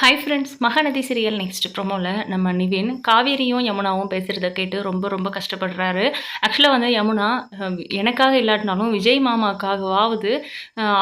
Hi friends Mahanadi serial next ப்ரோமோவில் நம்ம நிவின் காவேரியும் யமுனாவும் பேசுகிறத கேட்டு ரொம்ப ரொம்ப கஷ்டப்படுறாரு. ஆக்சுவலாக வந்து யமுனா எனக்காக இல்லாட்டினாலும் விஜய் மாமாக்காகவாவது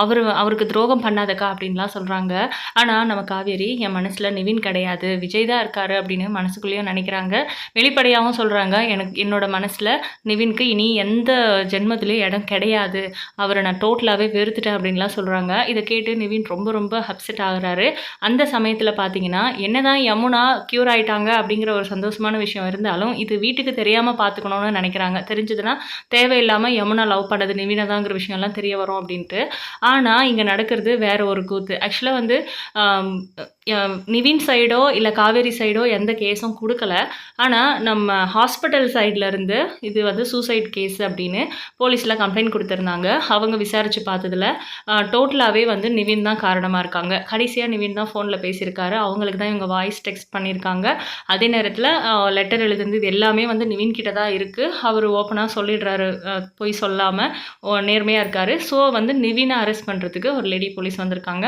அவர் அவருக்கு துரோகம் பண்ணாதக்கா அப்படின்லாம் சொல்கிறாங்க ஆனால் நம்ம காவேரி என் மனசில் நிவின் கிடையாது. விஜய் தான் இருக்காரு அப்படின்னு மனசுக்குள்ளேயும் நினைக்கிறாங்க. வெளிப்படையாகவும் சொல்கிறாங்க எனக்கு என்னோட மனசில் நிவின்க்கு இனி எந்த ஜென்மத்திலையும் இடம் கிடையாது. அவரை நான் டோட்டலாகவே வெறுத்துட்டேன் அப்படின்லாம் சொல்கிறாங்க இதை கேட்டு நிவின் ரொம்ப ரொம்ப அப்செட் ஆகுறாரு. அந்த சமயத்தில் பார்த்தீங்கன்னா என்னதான் யமுனா க்யூர் ஆயிட்டாங்க அப்படிங்கிற ஒரு சந்தோஷமான விஷயம் இருந்தாலும் இது வீட்டுக்கு தெரியாமல் பார்த்துக்கணும்னு நினைக்கிறாங்க. தெரிஞ்சதுன்னா தேவையில்லாமல் யமுனா லவ் பண்ணது நிவினதாங்கிற விஷயம்லாம் தெரிய வரும் அப்படின்ட்டு. ஆனால் இங்கே நடக்கிறது வேற ஒரு கூத்து. ஆக்சுவலாக வந்து நிவின் சைடோ இல்லை காவேரி சைடோ எந்த கேஸும் கொடுக்கல. ஆனால் நம்ம ஹாஸ்பிட்டல் சைடில் இருந்து இது வந்து சூசைட் கேஸ் அப்படின்னு போலீஸில் கம்ப்ளைண்ட் கொடுத்துருந்தாங்க. அவங்க விசாரித்து பார்த்ததுல டோட்டலாகவே வந்து நிவின் தான் காரணமாக இருக்காங்க. கடைசியாக நிவின் தான் ஃபோனில் பேசியிருக்காரு. அவங்களுக்கு தான் இவங்க வாய்ஸ் டெக்ஸ்ட் பண்ணியிருக்காங்க. அதே நேரத்தில் லெட்டர் எழுதுனது இது எல்லாமே வந்து நிவின் கிட்ட தான் இருக்குது அவர் ஓப்பனாக சொல்லிடுறாரு. போய் சொல்லாமல் நேர்மையாக இருக்கார். ஸோ வந்து நிவினை அரெஸ்ட் பண்ணுறதுக்கு ஒரு லேடி போலீஸ் வந்திருக்காங்க.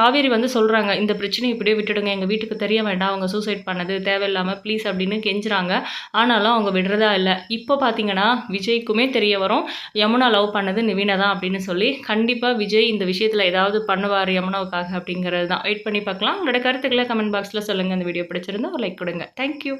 காவேரி வந்து சொல்கிறாங்க இந்த பிரச்சனையை இப்படியே விட்டுடுங்க. எங்கள் வீட்டுக்கு தெரிய வேண்டாம். அவங்க சூசைட் பண்ணது தேவையில்லாமல் ப்ளீஸ் அப்படின்னு கெஞ்சுறாங்க. ஆனாலும் அவங்க விடுறதா இல்லை. இப்போ பார்த்தீங்கன்னா விஜய்க்குமே தெரிய வரும். யமுனா லவ் பண்ணது நிவீனா தான் அப்படின்னு சொல்லி கண்டிப்பாக விஜய் இந்த விஷயத்தில் ஏதாவது பண்ணுவார் யமுனாவுக்காக அப்படிங்கிறது தான் வெயிட் பண்ணி பார்க்கலாம். உங்களோட கருத்துக்களை கமெண்ட் பாக்ஸில் சொல்லுங்கள் இந்த வீடியோ பிடிச்சிருந்தா ஒரு லைக் கொடுங்க. தேங்க்யூ